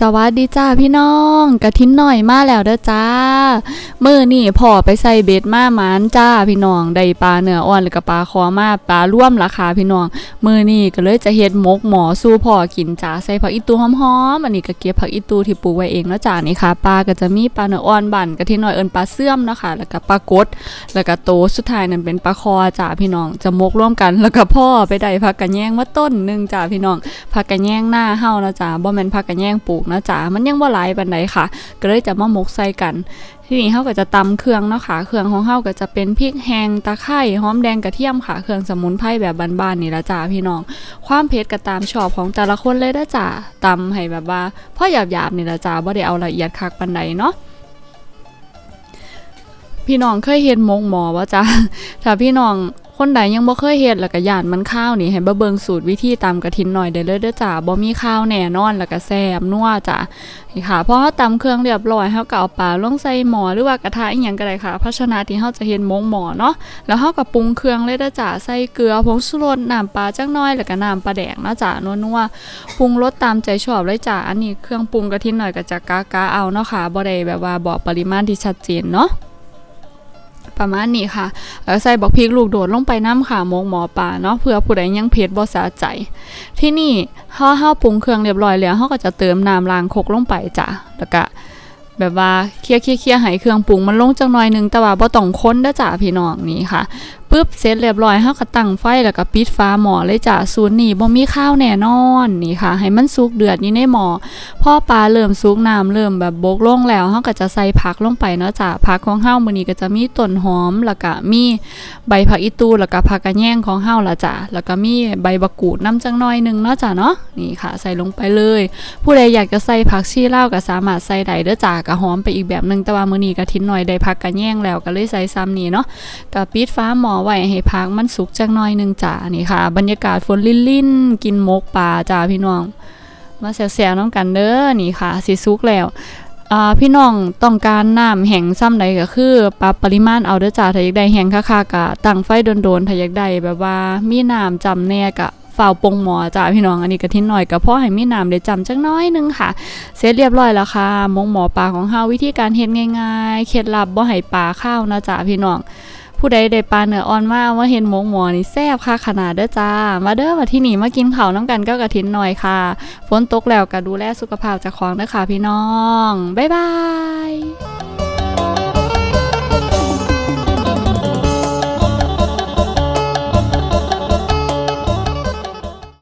สวัสดีจ้าพี่น้องกะทินหน่อยมาแล้วเด้อจ้าเมื้อนี่พ่อไปใส่เบ็ดมาหมานจ้าพี่น้องได้ปลาเนื้ออ่อนหรือกับปลาคอมาปลาร่วมราคาพี่น้องมื้อนี่ก็เลยจะเฮ็ดมกหมอสู้พ่อกินจ้าใส่ผักอีตูหอมๆอันนี้ก็เก็บผักอีตูที่ปลูกไว้เองเนาะจ้านี่ค่ะปลาก็จะมีปลาเนื้ออ่อนบั่นกะทินหน่อยเอิ้นปลาเสื่อมเนาะค่ะแล้วก็ปลากดแล้วก็โตสุดท้ายนั่นเป็นปลาคอจ้าพี่น้องจะมกร่วมกันแล้วก็พ่อไปได้ผักกระแยงมาต้นหนึ่งจ้าพี่น้องผักกระแยงหน้าเฮานะจ๊ะบ่แม่นผักกระแยงปลูกนะจ๊ะมันยังบ่หลายปานใดค่ะ ก็เลยจะมาหมกใส่กันทีนี้เฮาก็จะตำเครื่องเนาะค่ะ เครื่องของเฮาก็จะเป็นพริกแห้งตะไคร้หอมแดงกระเทียมค่ะ เครื่องสมุนไพรแบบบ้านๆนี่ละจ้าพี่น้อง ความเผ็ดก็ตามชอบของแต่ละคนเลยนะจ้าตำให้แบบว่าพ่อหยาบๆนี่ละจ้าบ่ได้เอาละเอียดคักปานใดเนาะพี่น้องเคยเฮ็ดหมกหมอบ่จ้าถ้าพี่น้อง คนใดยังบ่เคยเฮ็ดแล้วก็ย่านมันข้าวนี่ให้มาเบิ่งสูตรวิธีตำกระถินหน่อยได้เลยเด้อจ้าบ่มีข้าวแน่นอนแล้วก็แซ่บนัวจ้ะนี่ค่ะพอเฮาตำเครื่องเรียบร้อยเฮาก็เอาปลาลงใส่หม้อหรือว่ากระทะอีหยังก็ได้ค่ะภาชนะที่เฮาจะเฮ็ดมกหม้อเนาะแล้วเฮาก็ปรุงเครื่องเลยเด้อจ้าใส่เกลือผงชูรสน้ำปลาจักหน่อยแล้วก็น้ำปลาแดกนะจ้านัวๆปรุงรสตามใจชอบเลยจ้าอันนี้เครื่องปรุงกระถินหน่อยก็จะกะๆเอาเนาะค่ะบ่ได้แบบว่าบอกปริมาณที่ชัดเจนเนาะ ประมาณนี้ค่ะแล้วใส่บักพริกลูกโดดลงไปน้ำค่ะมงหมอปลาเนาะเพื่อผู้ใดยังเผ็ดบ่สาใจ ที่นี่เฮาห้าปรุงเครื่องเรียบร้อยแล้วเฮาก็จะเติมน้ำล้างคกลงไปจ้ะแล้วก็แบบว่าเคี่ยวเคี่ยวเคี่ยวให้เครื่องปรุงมันลงจังหน่อยหนึงแต่ว่าบ่ต้องค้นด้จ้ะพี่น้องนี่ค่ะ ปึ๊บเสร็จเรียบร้อยเฮาก็ตั้งไฟแล้วก็ปิดฝาหม้อเลยจ้ะสูตรนี้บ่มีข้าวแน่นอนนี่ค่ะ ให้มันสุกเดือดอยู่ในหม้อพอปลาเริ่มสุกน้ำเริ่มแบบบกลงแล้วเฮาก็จะใส่ผักลงไปเนาะจ้ะผักของเฮามื้อนี้ก็จะมีต้นหอมแล้วก็มีใบผักอีตูแล้วก็ผักกระแยงของเฮาล่ะจ้ะแล้วก็มีใบบักกูดน้ำจังน้อยหนึงเนาะจ้ะเนาะนี่ค่ะ ใส่ลงไปเลย ผู้ใดอยากจะใส่ผักชีลาวก็สามารถใส่ได้เด้อจ้ะก็หอมไปอีกแบบหนึงแต่ว่ามื้อนี้ก็ทิ้นหน่อยได้ผักกระแยงแล้วก็เลยใส่ซ้ำนี่เนาะก็ปิดฟ้าหม้อไว้ให้ผักมันสุกจังน้อยหนึงจ้ะนี่ค่ะ บรรยากาศฝนลิ่นๆกินมกปลาจ้ะพี่น้อง มาแซวๆน้ำกันเด้อนี่ค่ะสิซุกแล้วพี่น้องต้องการน้ำแห้งซ้ำใดก็คือปรับปริมาณเอาเด้อจ้าถ้าอยากได้แห้งค่าๆกะตั้งไฟโดนๆถ้าอยากได้แบบว่ามีน้ำจำแน่กะฝ่าวปงหมอจ้าพี่น้องอันนี้ก็ทิ้นหน่อยก็เพราะให้มีน้ำได้จำจักน้อยหนึงค่ะ เสร็จเรียบร้อยแล้วค่ะมงหมอปลาของเฮาวิธีการเฮ็ดง่ายๆ เคล็ดลับบ่ให้ปลาข้าวนะจ้าพี่น้อง ผู้ใดได้ปลาเนื้ออ่อนมาว่าเห็นหมงหมอนี่แซ่บค่ะขนาดเด้อจ้า มาเด้อมาที่นี่มากินข้าวน้ำกันก็กระถินหน่อยค่ะ ฝนตกแล้วก็ดูแลสุขภาพจากของเด้อค่ะพี่น้อง บ๊ายบาย